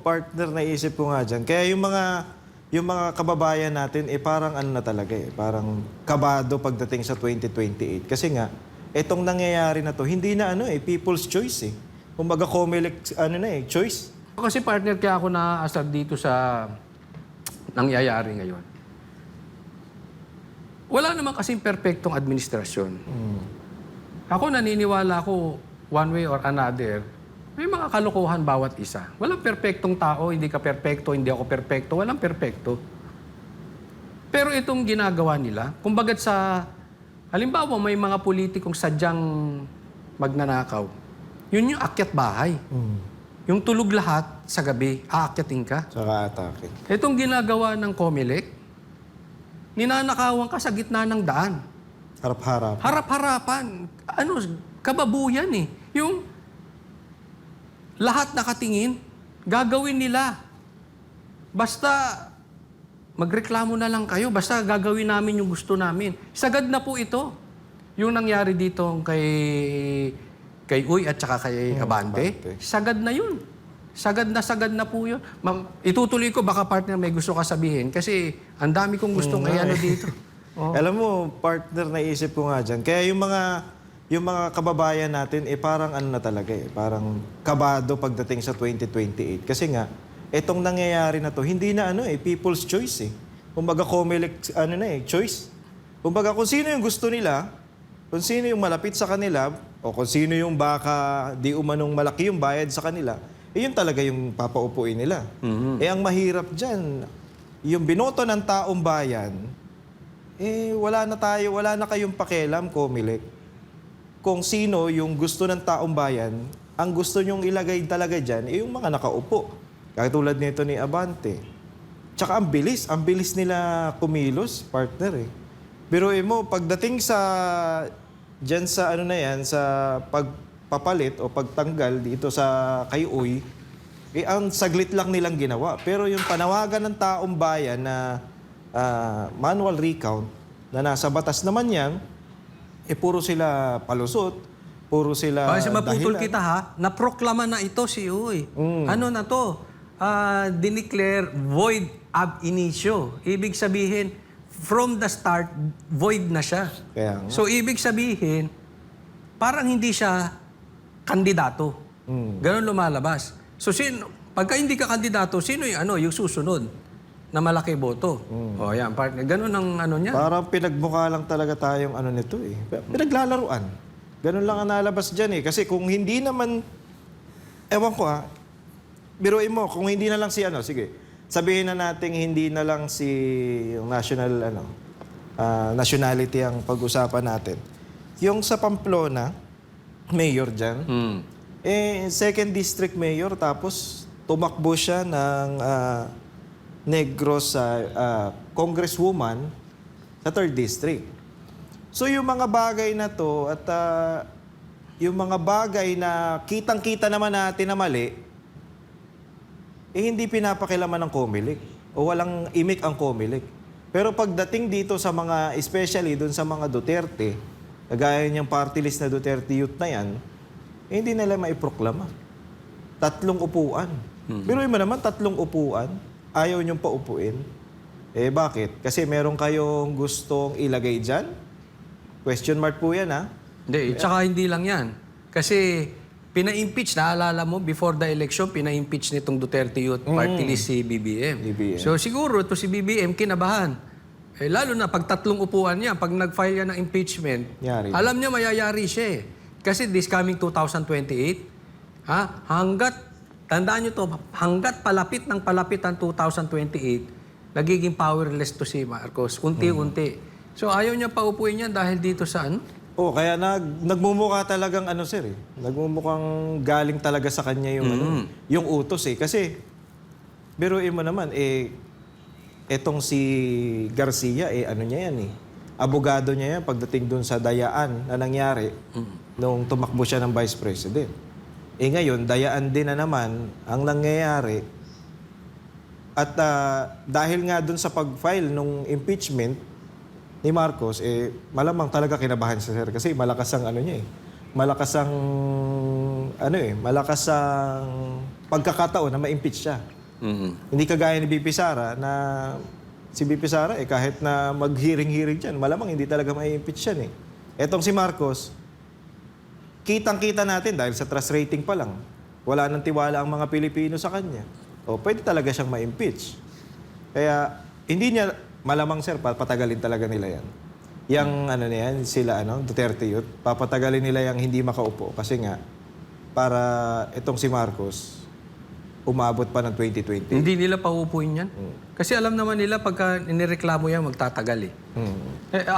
partner, naisip ko nga dyan. Kaya yung mga, yung mga kababayan natin, eh parang ano na talaga eh. Parang kabado pagdating sa 2028. Kasi nga, etong nangyayari na to, hindi na ano eh, people's choice eh. Kumbaga, Comelec, ano na eh, choice. Kasi partner, kaya ako naasar dito sa nangyayari ngayon. Wala naman kasing perpektong administrasyon. Ako naniniwala ko, one way or another, may mga kalokohan bawat isa. Walang perpektong tao, hindi ka perpekto, hindi ako perpekto, walang perpekto. Pero itong ginagawa nila, kumbagat sa, halimbawa may mga politikong sadyang magnanakaw, yun yung akyat bahay. Yung tulog lahat sa gabi, aakyatin ka. Saka atake. Itong ginagawa ng Comelec, ninanakawan ka sa gitna ng daan. Harap-harap. Harap-harapan. Ano, kababuyan eh. Yung lahat nakatingin, gagawin nila. Basta magreklamo na lang kayo, basta gagawin namin yung gusto namin. Sagad na po ito. Yung nangyari dito kay kay Uy at saka kay Abante, Abante. sagad na yun. Sagad na sagad na po yun. Ma'am, itutuloy ko, baka partner may gusto ka sabihin kasi ang dami kong gustong nga ano dito. Oh. Alam mo, partner, naisip ko nga dyan. Kaya yung mga, yung mga kababayan natin, eh parang ano na talaga eh. Parang kabado pagdating sa 2028. Kasi nga, etong nangyayari na to, hindi na ano eh, people's choice eh. Kumbaga, Comelec, ano na eh, choice. Kumbaga, kung sino yung gusto nila, kung sino yung malapit sa kanila, o kung sino yung baka di umanong malaki yung bayad sa kanila, eh yun talaga yung papaupuin nila. Eh ang mahirap dyan, yung binoto ng taong bayan, eh wala na tayo, wala na kayong pakialam, Comelec. Kung sino yung gusto ng taong bayan, ang gusto nyong ilagay talaga dyan, eh yung mga nakaupo. Katulad nito ni Abante. Tsaka ang bilis, ang bilis nila kumilos, partner eh. Pero eh mo, pagdating sa, dyan sa ano na yan, sa pagpapalit o pagtanggal dito sa kay Uy, eh ang saglit lang nilang ginawa. Pero yung panawagan ng taong bayan na ah, manual recount, na nasa batas naman yan, eh puro sila palusot, puro sila Kasi maputol dahilan. kita ha, naproklama na ito si Uy. Mm. Ano na to? Ah, dineclare void ab initio. Ibig sabihin, from the start, void na siya. Kaya nga. So, ibig sabihin, parang hindi siya kandidato. Mm. Ganon lumalabas. So, sino, pagka hindi ka kandidato, sino yung, ano, yung susunod na malaki boto? O, yan, partner. Ganon ang ano niya. Parang pinagmukha lang talaga tayong ano nito eh. Pinaglalaruan. Ganun lang ang nalabas dyan eh. Kasi kung hindi naman, ewan ko ah, biruin mo, kung hindi na lang si ano, sige, sabihin na natin hindi na lang si yung national, ano, ah, nationality ang pag-usapan natin. Yung sa Pamplona, mayor dyan, Hmm. eh, second district mayor, tapos tumakbo siya ng ah, Negros sa ah, congresswoman sa third district. So yung mga bagay na to at ah, yung mga bagay na kitang-kita naman natin na mali, eh hindi pinapakilaman ng Comelec o walang imik ang Comelec. Pero pagdating dito sa mga, especially doon sa mga Duterte, kagaya niyang party list na Duterte Youth na yan, eh, hindi nila maiproklama. Tatlong upuan. Pero mo naman, tatlong upuan, ayaw niyong paupuin. Eh bakit? Kasi meron kayong gustong ilagay dyan? Question mark po yan ha? Hindi, tsaka hindi lang yan. Kasi pina-impeach, naalala mo, before the election, pina-impeach nitong Duterte Youth Party List si BBM. BBM. So siguro, ito si BBM, kinabahan. Eh, lalo na pag tatlong upuan niya, pag nag-file yan ng impeachment, Yari. alam niya mayayari siya eh. Kasi this coming 2028, ha, hanggat, tandaan niyo to, hanggat palapit ng palapit ang 2028, nagiging powerless to si Marcos, unti-unti. So ayaw niya paupuin yan dahil dito sa ano? Oh, kaya nag, nagmumukha talagang ano sir eh. Nagmumukhang galing talaga sa kanya yung ano, yung utos eh. Kasi, biruin mo naman, eh, etong si Garcia, eh, ano niya yan eh. Abogado niya yan pagdating dun sa dayaan na nangyari nung tumakbo siya ng vice president. Eh ngayon, dayaan din na naman ang nangyayari. At ah, dahil nga dun sa pag-file nung impeachment, ni Marcos, eh, malamang talaga kinabahan si Sir kasi malakas ang ano niya eh. Malakas ang, ano eh, malakas ang pagkakataon na ma-impeach siya. Mhm. Hindi kagaya ni BP Sara na si BP Sara eh kahit na mag-hearing-hearing dyan, malamang hindi talaga ma-impeach yan eh. Etong si Marcos, kitang-kita natin dahil sa trust rating pa lang, wala nang tiwala ang mga Pilipino sa kanya. O pwede talaga siyang ma-impeach. Kaya hindi niya, malamang sir, papatagalin talaga nila yan. Yang ano na yan, sila ano, Duterte youth, papatagalin nila yung hindi makaupo kasi nga, para itong si Marcos, umabot pa ng 2020. Hindi nila paupuin yan. Kasi alam naman nila pagka inireklamo yan, magtatagal eh. Hmm. Eh,